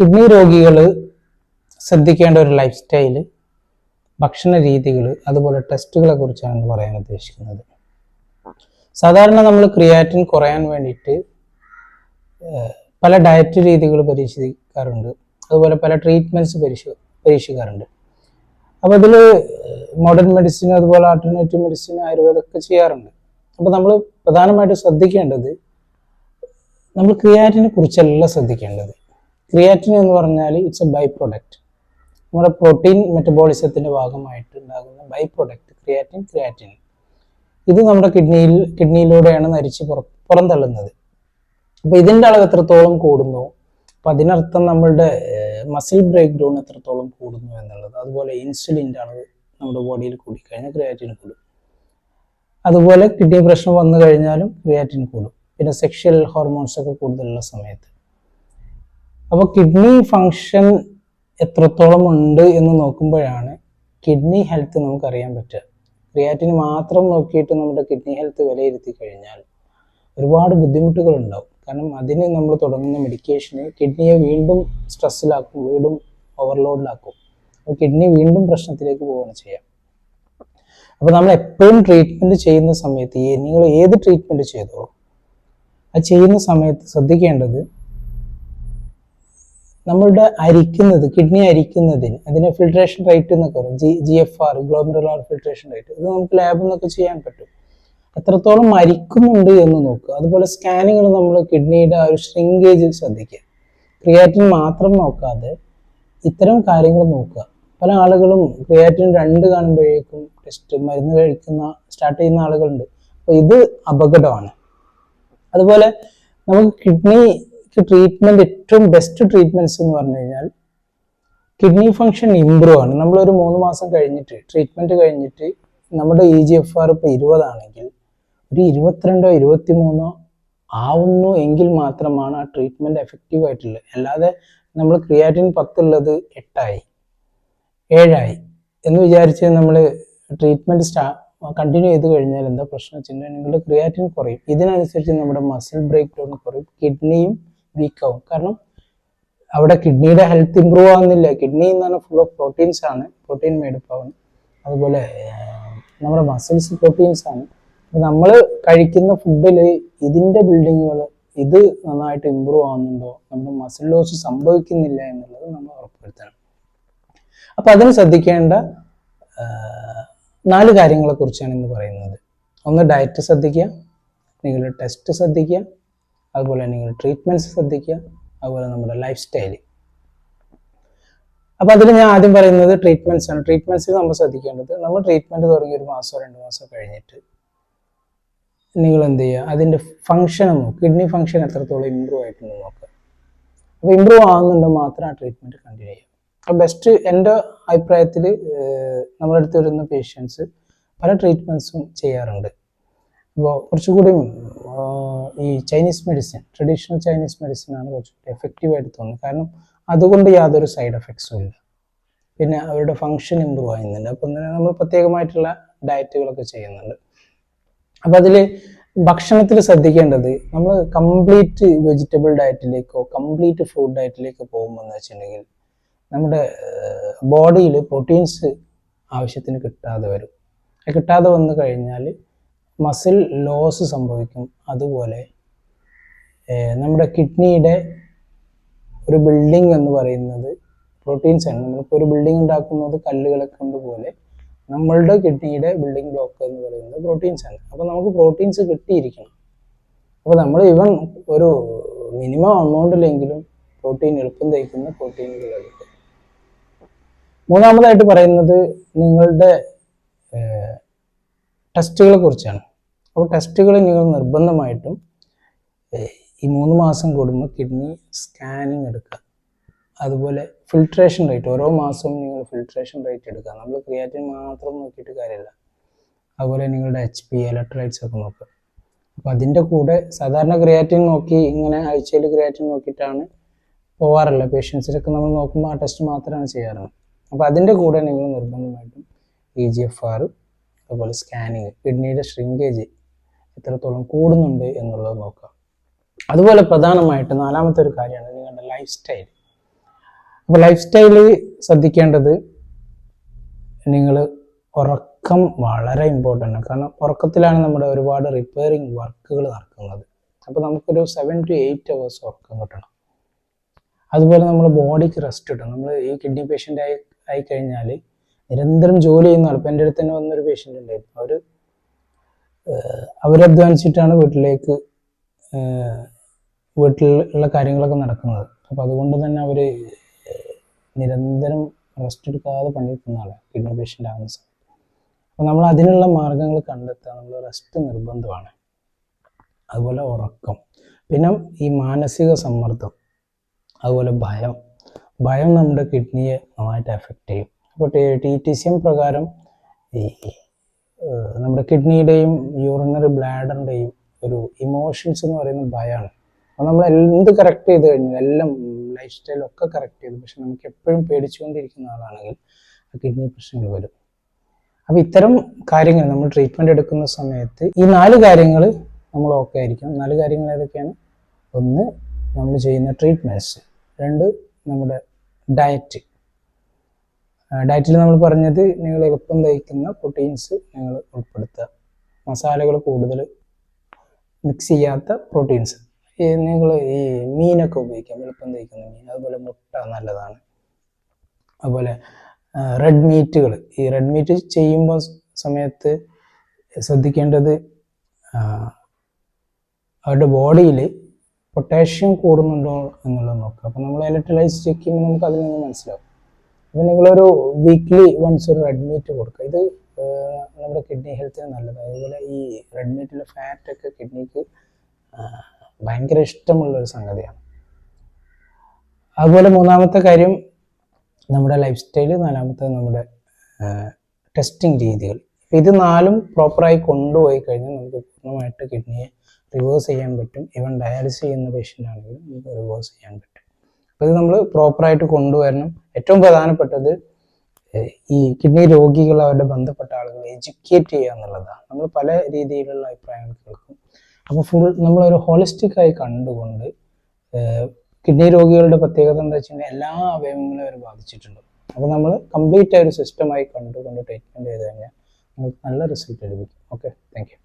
Kidney രോഗികൾ ശ്രദ്ധിക്കേണ്ട ഒരു ലൈഫ് സ്റ്റൈൽ ഭക്ഷണ രീതികൾ അതുപോലെ ടെസ്റ്റുകളെ കുറിച്ചാണ് പറയാൻ ഉദ്ദേശിക്കുന്നത്. സാധാരണ നമ്മൾ ക്രിയാറ്റിൻ കുറയാൻ വേണ്ടിയിട്ട് പല ഡയറ്റ് രീതികൾ പരീക്ഷിക്കാറുണ്ട്. അതുപോലെ പല ട്രീറ്റ്മെന്റ്സ് പരീക്ഷ പരീക്ഷിക്കാറുണ്ട്. അപ്പോൾ ഇതിൽ മോഡേൺ മെഡിസിൻ അതുപോലെ ആൾട്ടർനേറ്റീവ് മെഡിസിൻ ആയുർവേദമൊക്കെ ചെയ്യാറുണ്ട്. അപ്പോൾ നമ്മൾ പ്രധാനമായിട്ട് ശ്രദ്ധിക്കേണ്ടത് നമ്മൾ ക്രിയാറ്റിനെ കുറിച്ചല്ല ശ്രദ്ധിക്കേണ്ടത്. ക്രിയാറ്റിൻ എന്ന് പറഞ്ഞാൽ ഇറ്റ്സ് എ ബൈ പ്രൊഡക്റ്റ് നമ്മുടെ പ്രോട്ടീൻ മെറ്റബോളിസത്തിന്റെ ഭാഗമായിട്ട് ഉണ്ടാകുന്ന ബൈ പ്രൊഡക്റ്റ് ക്രിയാറ്റിൻ ക്രിയാറ്റിൻ ഇത് നമ്മുടെ കിഡ്നിയിൽ കിഡ്നിയിലൂടെയാണ് നരിച്ച് പുറ പുറന്തള്ളുന്നത്. അപ്പോൾ ഇതിന്റെ അളവ് എത്രത്തോളം കൂടുന്നു? അപ്പം അതിനർത്ഥം നമ്മളുടെ മസിൽ ബ്രേക്ക് ഡൗൺ എത്രത്തോളം കൂടുന്നു എന്നുള്ളത്. അതുപോലെ ഇൻസുലിന്റെ അളവ് നമ്മുടെ ബോഡിയിൽ കൂടിക്കഴിഞ്ഞാൽ ക്രിയാറ്റിൻ കൂടും. അതുപോലെ കിഡ്നി പ്രശ്നം വന്നു കഴിഞ്ഞാലും ക്രിയാറ്റിൻ കൂടും. പിന്നെ സെക്ഷൽ ഹോർമോൺസ് ഒക്കെ കൂടുതലുള്ള സമയത്ത്. അപ്പോൾ കിഡ്നി ഫങ്ഷൻ എത്രത്തോളം ഉണ്ട് എന്ന് നോക്കുമ്പോഴാണ് കിഡ്നി ഹെൽത്ത് നമുക്ക് അറിയാൻ പറ്റുക. ക്രിയാറ്റിന് മാത്രം നോക്കിയിട്ട് നമ്മുടെ കിഡ്നി ഹെൽത്ത് വിലയിരുത്തി കഴിഞ്ഞാൽ ഒരുപാട് ബുദ്ധിമുട്ടുകൾ ഉണ്ടാവും. കാരണം അതിന് നമ്മൾ തുടങ്ങുന്ന മെഡിക്കേഷന് കിഡ്നിയെ വീണ്ടും സ്ട്രെസ്സിലാക്കും വീണ്ടും ഓവർലോഡിലാക്കും അപ്പോൾ കിഡ്നി വീണ്ടും പ്രശ്നത്തിലേക്ക് പോവുകയാണ് ചെയ്യാം അപ്പോൾ നമ്മൾ എപ്പോഴും ട്രീറ്റ്മെന്റ് ചെയ്യുന്ന സമയത്ത് നിങ്ങൾ ഏത് ട്രീറ്റ്മെന്റ് ചെയ്തോ അത് ചെയ്യുന്ന സമയത്ത് ശ്രദ്ധിക്കേണ്ടത് നമ്മളുടെ അരിക്കുന്നത് കിഡ്നി അരിക്കുന്നതിന് അതിന് ഫിൽട്രേഷൻ റേറ്റ് എന്നൊക്കെ പറയും. G G F R glomerular filtration rate ഇത് നമുക്ക് ലാബിൽ നിന്നൊക്കെ ചെയ്യാൻ പറ്റും. എത്രത്തോളം മരിക്കുന്നുണ്ട് എന്ന് നോക്കുക. അതുപോലെ സ്കാനിങ്ങിൽ നമ്മൾ കിഡ്നിയുടെ ആ ഒരു ശ്രിങ്കേജ് ശ്രദ്ധിക്കുക. ക്രിയാറ്റിൻ മാത്രം നോക്കാതെ ഇത്തരം കാര്യങ്ങൾ നോക്കുക. പല ആളുകളും ക്രിയാറ്റിൻ രണ്ട് കാണുമ്പോഴേക്കും ടെസ്റ്റ് മരുന്ന് കഴിക്കുന്ന സ്റ്റാർട്ട് ചെയ്യുന്ന ആളുകളുണ്ട്. അപ്പോൾ ഇത് അപകടമാണ്. അതുപോലെ നമുക്ക് കിഡ്നിക്ക് ട്രീറ്റ്മെന്റ് ഏറ്റവും ബെസ്റ്റ് ട്രീറ്റ്മെന്റ്സ് എന്ന് പറഞ്ഞു കഴിഞ്ഞാൽ കിഡ്നി ഫങ്ഷൻ ഇമ്പ്രൂവ് ആണ്. നമ്മളൊരു മൂന്ന് മാസം കഴിഞ്ഞിട്ട് ട്രീറ്റ്മെന്റ് കഴിഞ്ഞിട്ട് നമ്മുടെ ഇ ജി എഫ് ആർ ഇപ്പോൾ ഇരുപതാണെങ്കിൽ ഒരു ഇരുപത്തിരണ്ടോ ഇരുപത്തി മൂന്നോ ആവുന്നു എങ്കിൽ മാത്രമാണ് ആ ട്രീറ്റ്മെന്റ് എഫക്റ്റീവ് ആയിട്ടുള്ളത്. അല്ലാതെ നമ്മൾ ക്രിയാറ്റിൻ പത്തുള്ളത് എട്ടായി ഏഴായി എന്ന് വിചാരിച്ച് നമ്മൾ ട്രീറ്റ്മെന്റ് സ്റ്റാ കണ്ടിന്യൂ ചെയ്ത് കഴിഞ്ഞാൽ എന്താ പ്രശ്നം? വെച്ചിട്ടുണ്ടെങ്കിൽ നിങ്ങളുടെ ക്രിയാറ്റിൻ കുറയും. ഇതിനനുസരിച്ച് നമ്മുടെ മസിൽ ബ്രേക്ക് ഡൗൺ കുറയും കിഡ്നിയും വീക്ക് ആവും. കാരണം അവിടെ കിഡ്നിയുടെ ഹെൽത്ത് ഇമ്പ്രൂവ് ആവുന്നില്ല. കിഡ്നി എന്ന് പറഞ്ഞാൽ ഫുൾ ഓഫ് പ്രോട്ടീൻസ് ആണ്. പ്രോട്ടീൻ മേഡപ്പ് ആവുന്നത്. അതുപോലെ നമ്മുടെ മസിൽസ് പ്രോട്ടീൻസ് ആണ്. നമ്മൾ കഴിക്കുന്ന ഫുഡിൽ ഇതിന്റെ ബിൽഡിങ്ങുകൾ ഇത് നന്നായിട്ട് ഇമ്പ്രൂവ് ആവുന്നുണ്ടോ? നമ്മുടെ മസിൽ ലോസ് സംഭവിക്കുന്നില്ല എന്നുള്ളത് നമ്മൾ ഉറപ്പുവരുത്തണം. അപ്പോൾ അതിന് ശ്രദ്ധിക്കേണ്ട നാല് കാര്യങ്ങളെ കുറിച്ചാണ് ഇന്ന് പറയുന്നത്. ഒന്ന് ഡയറ്റ് ശ്രദ്ധിക്കുക നിങ്ങൾ ടെസ്റ്റ് ശ്രദ്ധിക്കുക അതുപോലെ നിങ്ങൾ ട്രീറ്റ്മെന്റ്സ് ശ്രദ്ധിക്കുക അതുപോലെ നമ്മുടെ ലൈഫ് സ്റ്റൈൽ അപ്പോൾ അതിൽ ഞാൻ ആദ്യം പറയുന്നത് ട്രീറ്റ്മെന്റ്സ് ആണ്. ട്രീറ്റ്മെന്റ്സ് നമ്മൾ ശ്രദ്ധിക്കേണ്ടത് നമ്മൾ ട്രീറ്റ്മെന്റ് തുടങ്ങി ഒരു മാസമോ രണ്ട് മാസമോ കഴിഞ്ഞിട്ട് നിങ്ങൾ എന്ത് ചെയ്യുക അതിന്റെ ഫങ്ഷൻ നോക്കുക കിഡ്നി ഫങ്ഷൻ എത്രത്തോളം ഇമ്പ്രൂവ് ആയിട്ടുണ്ട് നോക്കുക അപ്പോൾ ഇമ്പ്രൂവ് ആകുന്നുണ്ടോ മാത്രം ആ ട്രീറ്റ്മെന്റ് കണ്ടിന്യൂ ചെയ്യുക. അപ്പോൾ ബെസ്റ്റ് എന്റെ അഭിപ്രായത്തിൽ നമ്മുടെ അടുത്ത് വരുന്ന പേഷ്യൻസ് പല ട്രീറ്റ്മെന്റ്സും ചെയ്യാറുണ്ട്. അപ്പോൾ കുറച്ചുകൂടി ഈ Chinese medicine traditional Chinese medicine ആണ് കുറച്ചുകൂടി എഫക്റ്റീവ് ആയിട്ട് തോന്നുന്നത്. കാരണം അതുകൊണ്ട് യാതൊരു സൈഡ് എഫക്ട്സും ഇല്ല. പിന്നെ അവരുടെ ഫങ്ഷൻ ഇമ്പ്രൂവ് ആകുന്നുണ്ട് അപ്പം നമ്മൾ പ്രത്യേകമായിട്ടുള്ള ഡയറ്റുകളൊക്കെ ചെയ്യുന്നുണ്ട്. അപ്പം അതിൽ ഭക്ഷണത്തിൽ ശ്രദ്ധിക്കേണ്ടത് നമ്മൾ കംപ്ലീറ്റ് വെജിറ്റബിൾ ഡയറ്റിലേക്കോ കംപ്ലീറ്റ് ഫ്രൂട്ട് ഡയറ്റിലേക്കോ പോകുമ്പോൾ എന്ന് വെച്ചിട്ടുണ്ടെങ്കിൽ നമ്മുടെ ബോഡിയിൽ പ്രോട്ടീൻസ് ആവശ്യത്തിന് കിട്ടാതെ വരും. കിട്ടാതെ വന്നു കഴിഞ്ഞാൽ മസിൽ ലോസ് സംഭവിക്കും. അതുപോലെ നമ്മുടെ കിഡ്നിയുടെ ഒരു ബിൽഡിംഗ് എന്ന് പറയുന്നത് പ്രോട്ടീൻസ് ആണ്. നമ്മളിപ്പോൾ ഒരു ബിൽഡിംഗ് ഉണ്ടാക്കുന്നത് കല്ലുകളെ കൊണ്ട് പോലെ നമ്മളുടെ കിഡ്നിയുടെ ബിൽഡിംഗ് ബ്ലോക്ക് എന്ന് പറയുന്നത് പ്രോട്ടീൻസ് ആണ്. അപ്പോൾ നമുക്ക് പ്രോട്ടീൻസ് കിട്ടിയിരിക്കണം. അപ്പോൾ നമ്മൾ ഇവൻ ഒരു മിനിമം എമൗണ്ടിലെങ്കിലും പ്രോട്ടീൻ എളുപ്പം തയ്ക്കുന്ന പ്രോട്ടീനുകൾ എടുക്കുക മൂന്നാമതായിട്ട് പറയുന്നത് നിങ്ങളുടെ ടെസ്റ്റുകളെ കുറിച്ചാണ്. അപ്പോൾ ടെസ്റ്റുകൾ നിങ്ങൾ നിർബന്ധമായിട്ടും ഈ മൂന്ന് മാസം കൂടുമ്പോൾ കിഡ്നി സ്കാനിങ് എടുക്കുക. അതുപോലെ ഫിൽട്രേഷൻ റേറ്റ് ഓരോ മാസവും നിങ്ങൾ ഫിൽട്രേഷൻ റേറ്റ് എടുക്കുക. നമ്മൾ ക്രിയാറ്റിൻ മാത്രം നോക്കിയിട്ട് കാര്യമില്ല. അതുപോലെ നിങ്ങളുടെ എച്ച് പി ഇലക്ട്രൈറ്റ്സ് ഒക്കെ നോക്കുക. അപ്പോൾ അതിന്റെ കൂടെ സാധാരണ ക്രിയാറ്റിൻ നോക്കി ഇങ്ങനെ ആഴ്ചയിൽ ക്രിയാറ്റിൻ നോക്കിയിട്ടാണ് പോവാറില്ല പേഷ്യൻസിലൊക്കെ നമ്മൾ നോക്കുമ്പോൾ ആ ടെസ്റ്റ് മാത്രമാണ് ചെയ്യാറുള്ളത് അപ്പോൾ അതിന്റെ കൂടെ നിങ്ങൾ നിർബന്ധമായിട്ടും ഇ ജി എഫ് ആർ അതുപോലെ സ്കാനിങ് കിഡ്നിയുടെ ഷ്രിങ്കേജ് എത്രത്തോളം കൂടുന്നുണ്ട് എന്നുള്ളത് നോക്കുക. അതുപോലെ പ്രധാനമായിട്ട് നാലാമത്തെ ഒരു കാര്യമാണ് നിങ്ങളുടെ ലൈഫ് സ്റ്റൈൽ അപ്പോൾ ലൈഫ് സ്റ്റൈൽ ശ്രദ്ധിക്കേണ്ടത് നിങ്ങൾ ഉറക്കം വളരെ ഇമ്പോർട്ടന്റ് ആണ്. കാരണം ഉറക്കത്തിലാണ് നമ്മുടെ ഒരുപാട് റിപ്പയറിങ് വർക്കുകൾ നടക്കുന്നത്. അപ്പോൾ നമുക്കൊരു സെവൻ ടു എയ്റ്റ് അവേഴ്സ് ഉറക്കം കിട്ടണം. അതുപോലെ നമ്മൾ ബോഡിക്ക് റെസ്റ്റ് കിട്ടണം. നമ്മൾ ഈ കിഡ്നി പേഷ്യന്റ് ആയി ആയിക്കഴിഞ്ഞാൽ നിരന്തരം ജോലി ചെയ്യുന്ന ആൾ ഇപ്പം എന്റെ അടുത്ത് തന്നെ വന്നൊരു പേഷ്യന്റ് ഉണ്ടായിരുന്നു അവർ അവരധ്വാനിച്ചിട്ടാണ് വീട്ടിലേക്ക് വീട്ടിലുള്ള കാര്യങ്ങളൊക്കെ നടക്കുന്നത്. അപ്പോൾ അതുകൊണ്ട് തന്നെ അവർ നിരന്തരം റെസ്റ്റ് എടുക്കാതെ പണിയെടുക്കുന്ന ആളാണ് കിഡ്നി പേഷ്യന്റ് ആകുന്ന സമയത്ത്. അപ്പോൾ നമ്മൾ അതിനുള്ള മാർഗങ്ങൾ കണ്ടെത്തുക നമ്മൾ റെസ്റ്റ് നിർബന്ധമാണ്. അതുപോലെ ഉറക്കം. പിന്നെ ഈ മാനസിക സമ്മർദ്ദം അതുപോലെ ഭയം. ഭയം നമ്മുടെ കിഡ്നിയെ നന്നായിട്ട് എഫക്റ്റ് ചെയ്യും. അപ്പോൾ ടി ടി സി എം പ്രകാരം ഈ നമ്മുടെ കിഡ്നിയുടെയും യൂറിനറി ബ്ലാഡറിന്റെയും ഒരു ഇമോഷൻസ് എന്ന് പറയുന്ന ഭയമാണ് അപ്പോൾ നമ്മൾ എന്ത് കറക്റ്റ് ചെയ്ത് കഴിഞ്ഞാൽ എല്ലാം ലൈഫ് സ്റ്റൈലൊക്കെ കറക്റ്റ് ചെയ്തു പക്ഷെ നമുക്ക് എപ്പോഴും പേടിച്ചുകൊണ്ടിരിക്കുന്ന ആളാണെങ്കിൽ ആ കിഡ്നി പ്രശ്നങ്ങൾ വരും. അപ്പോൾ ഇത്തരം കാര്യങ്ങൾ നമ്മൾ ട്രീറ്റ്മെന്റ് എടുക്കുന്ന സമയത്ത് ഈ നാല് കാര്യങ്ങൾ നമ്മൾ ഓക്കെ ആയിരിക്കണം. നാല് കാര്യങ്ങൾ ഏതൊക്കെയാണ്? ഒന്ന് നമ്മൾ ചെയ്യുന്ന ട്രീറ്റ്മെന്റ്സ് രണ്ട് നമ്മുടെ ഡയറ്റ് ഡയറ്റിൽ നമ്മൾ പറഞ്ഞത് നിങ്ങൾ എളുപ്പം ദഹിക്കുന്ന പ്രോട്ടീൻസ് നിങ്ങൾ ഉൾപ്പെടുത്തുക. മസാലകൾ കൂടുതൽ മിക്സ് ചെയ്യാത്ത പ്രോട്ടീൻസ് നിങ്ങൾ ഈ മീനൊക്കെ ഉപയോഗിക്കാം. എളുപ്പം ദഹിക്കുന്ന മീൻ. അതുപോലെ മുട്ട നല്ലതാണ്. അതുപോലെ റെഡ് മീറ്റുകൾ ഈ റെഡ് മീറ്റ് ചെയ്യുമ്പോൾ സമയത്ത് ശ്രദ്ധിക്കേണ്ടത് അവരുടെ ബോഡിയിൽ പൊട്ടാഷ്യം കൂടുന്നുണ്ടോ എന്നുള്ളത് നോക്കുക. അപ്പോൾ നമ്മൾ ഇലക്ട്രലൈസ് ചെക്ക് ചെയ്യുമ്പോൾ നമുക്ക് അതിൽ നിന്ന് മനസ്സിലാവും. അപ്പോൾ നിങ്ങളൊരു വീക്ക്ലി വൺസ് ഒരു റെഡ്മീറ്റ് കൊടുക്കുക. ഇത് നമ്മുടെ കിഡ്നി ഹെൽത്തിന് നല്ലതാണ് അതുപോലെ ഈ റെഡ്മീറ്റിലെ ഫാറ്റൊക്കെ കിഡ്നിക്ക് ഭയങ്കര ഇഷ്ടമുള്ള ഒരു സംഗതിയാണ്. അതുപോലെ മൂന്നാമത്തെ കാര്യം നമ്മുടെ ലൈഫ് സ്റ്റൈൽ നാലാമത്തെ നമ്മുടെ ടെസ്റ്റിംഗ് രീതികൾ. ഇത് നാലും പ്രോപ്പറായി കൊണ്ടുപോയി കഴിഞ്ഞാൽ നമുക്ക് പൂർണമായിട്ട് കിഡ്നിയെ റിവേഴ്സ് ചെയ്യാൻ പറ്റും. ഇവൻ ഡയാലിസിസ് ചെയ്യുന്ന പേഷ്യന്റ് ആണെങ്കിലും നമുക്ക് റിവേഴ്സ് ചെയ്യാൻ പറ്റും. അപ്പോൾ ഇത് നമ്മൾ പ്രോപ്പറായിട്ട് കൊണ്ടുവരണം. ഏറ്റവും പ്രധാനപ്പെട്ടത് ഈ കിഡ്നി രോഗികൾ അവരുടെ ബന്ധപ്പെട്ട ആളുകൾ എഡ്യൂക്കേറ്റ് ചെയ്യുക എന്നുള്ളതാണ്. നമ്മൾ പല രീതിയിലുള്ള അഭിപ്രായങ്ങൾ കേൾക്കും. അപ്പോൾ ഫുൾ നമ്മളൊരു ഹോളിസ്റ്റിക്കായി കണ്ടുകൊണ്ട് കിഡ്നി രോഗികളുടെ പ്രത്യേകത എന്താ വെച്ചാൽ എല്ലാ അവയവങ്ങളും അവർ ബാധിച്ചിട്ടുണ്ട്. അപ്പോൾ നമ്മൾ കംപ്ലീറ്റ് ആയ ഒരു സിസ്റ്റമായി കണ്ടുകൊണ്ട് ട്രീറ്റ്മെന്റ് ചെയ്ത് കഴിഞ്ഞാൽ നമുക്ക് നല്ല റിസൾട്ട് ലഭിക്കും. Okay thank